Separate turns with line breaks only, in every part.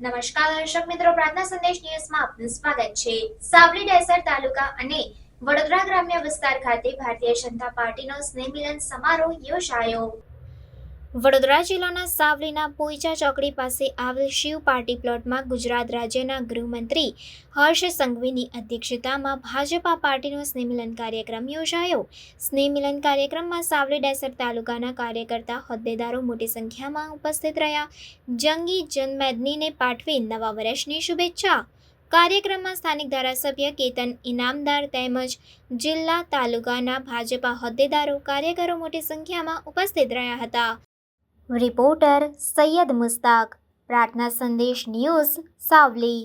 નમસ્કાર દર્શક મિત્રો, પ્રાર્થના સંદેશ ન્યૂઝમાં આપનું સ્વાગત છે. સાવલી ડેસર તાલુકા અને વડોદરા ગ્રામ્ય વિસ્તાર ખાતે ભારતીય જનતા પાર્ટીનો સ્નેહ મિલન સમારોહ યોજાયો. વડોદરા જિલ્લાના સાવલીના પોઈચા ચોકડી પાસે આવેલ શિવ પાર્ટી પ્લોટમાં ગુજરાત રાજ્યના ગૃહમંત્રી હર્ષ સંઘવીની અધ્યક્ષતામાં ભાજપા પાર્ટીનો સ્નેહમિલન કાર્યક્રમ યોજાયો. સ્નેહમિલન કાર્યક્રમમાં સાવલી ડેસર તાલુકાના કાર્યકર્તા હોદ્દેદારો મોટી સંખ્યામાં ઉપસ્થિત રહ્યા. જંગી જનમેદનીને પાઠવી નવા વર્ષની શુભેચ્છા. કાર્યક્રમમાં સ્થાનિક ધારાસભ્ય કેતન ઇનામદાર તેમજ જિલ્લા તાલુકાના ભાજપા હોદ્દેદારો કાર્યકરો મોટી સંખ્યામાં ઉપસ્થિત રહ્યા હતા. રિપોર્ટર સૈયદ મુસ્તાક પ્રાર્થના સંદેશ ન્યૂઝ સાવલી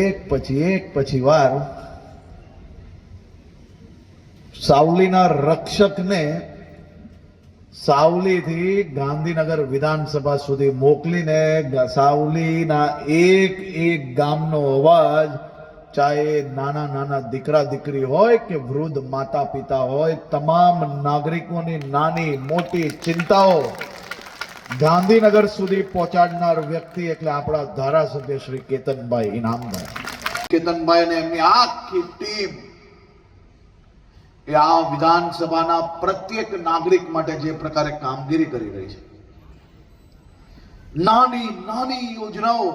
એક પછી એક પછી વાર સાવલીના રક્ષકને સાવલીથી ગાંધીનગર વિધાનસભા સુધી મોકલીને સાવલીના એક એક ગામનો અવાજ ચાહે નાના નાના દીકરા દીકરી હોય કે વૃદ્ધ માતા પિતા હોય, તમામ નાગરિકોની નાની મોટી ચિંતાઓ ગાંધીનગર સુધી પહોંચાડનાર વ્યક્તિ એટલે આપણા ધારાસભ્ય શ્રી કેતનભાઈ ઇનામભાઈ. કેતનભાઈ અને એમની આખી ટીમ એ આ વિધાનસભાના પ્રત્યેક નાગરિક માટે જે પ્રકારે કામગીરી કરી રહી છે. નાની નાની યોજનાઓ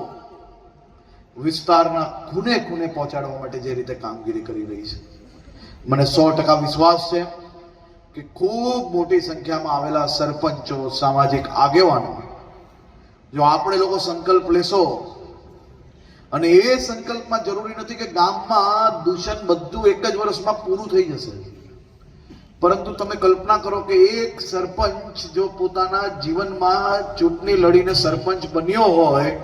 વિસ્તારના ખૂને ખૂને પહોંચાડવા માટે જે રીતે કામગીરી કરી રહી છે. મને સો ટકા વિશ્વાસ છે કે ખૂબ મોટી સંખ્યામાં આવેલા સરપંચો, સામાજિક આગેવાનો, જો આપણે લોકો સંકલ્પ લેશો, અને એ સંકલ્પમાં જરૂરી નથી કે ગામમાં દૂષણ બધું એક જ વર્ષમાં પૂરું થઈ જશે. પરંતુ તમે કલ્પના કરો કે એક સરપંચ જો પોતાના જીવનમાં ચૂંટણી લડીને સરપંચ બન્યો હોય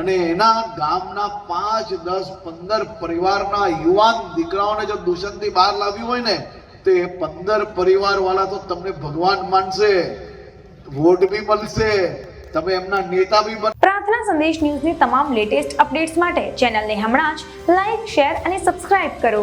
અને એના ગામના પાંચ, દસ, પંદર પરિવારના યુવાન દીકરાઓને જો દૂષણથી બહાર લાવ્યું હોય ને, તો એ પંદર પરિવાર વાળા તો તમને ભગવાન માનશે, વોટ બી મળશે, તમે એમના નેતા બી બન
પ્રાર્થના સંદેશ ન્યૂઝની તમામ લેટેસ્ટ અપડેટ્સ માટે ચેનલને હમણાં જ લાઈક શેર અને સબસ્ક્રાઇબ કરો.